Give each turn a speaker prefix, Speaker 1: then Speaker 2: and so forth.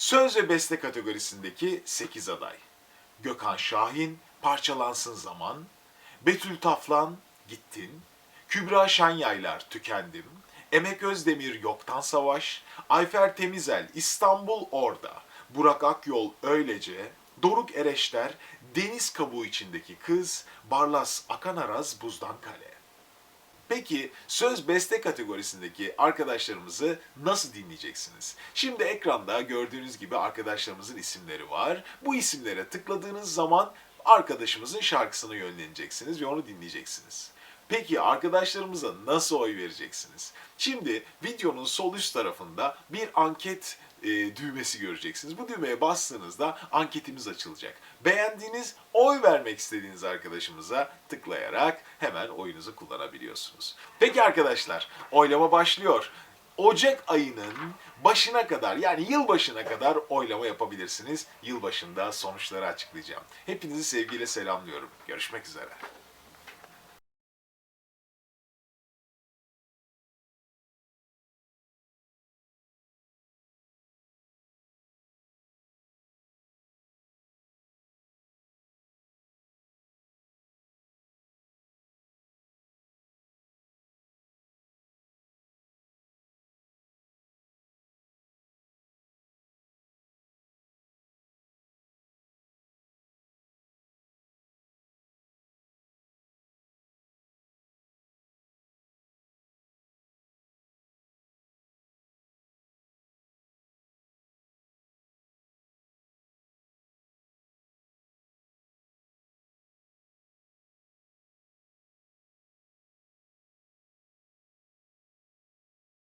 Speaker 1: Söz ve beste kategorisindeki 8 aday. Gökhan Şahin, Parçalansın Zaman, Betül Taflan, Gittin, Kübra Şanyaylar, Tükendim, Emek Özdemir, Yoktan Savaş, Ayfer Temizel, İstanbul Orada, Burak Akyol, Öylece, Doruk Ereşler, Deniz Kabuğu içindeki Kız, Barlas Akanaraz, Buzdan Kale. Peki söz beste kategorisindeki arkadaşlarımızı nasıl dinleyeceksiniz? Şimdi ekranda gördüğünüz gibi arkadaşlarımızın isimleri var. Bu isimlere tıkladığınız zaman arkadaşımızın şarkısına yönleneceksiniz ve onu dinleyeceksiniz. Peki arkadaşlarımıza nasıl oy vereceksiniz? Şimdi videonun sol üst tarafında bir anket e, düğmesi göreceksiniz. Bu düğmeye bastığınızda anketimiz açılacak. Beğendiğiniz, oy vermek istediğiniz arkadaşımıza tıklayarak hemen oyunuzu kullanabiliyorsunuz. Peki arkadaşlar, oylama başlıyor. Ocak ayının başına kadar yani yıl başına kadar oylama yapabilirsiniz. Yıl başında sonuçları açıklayacağım. Hepinizi sevgiyle selamlıyorum. Görüşmek üzere.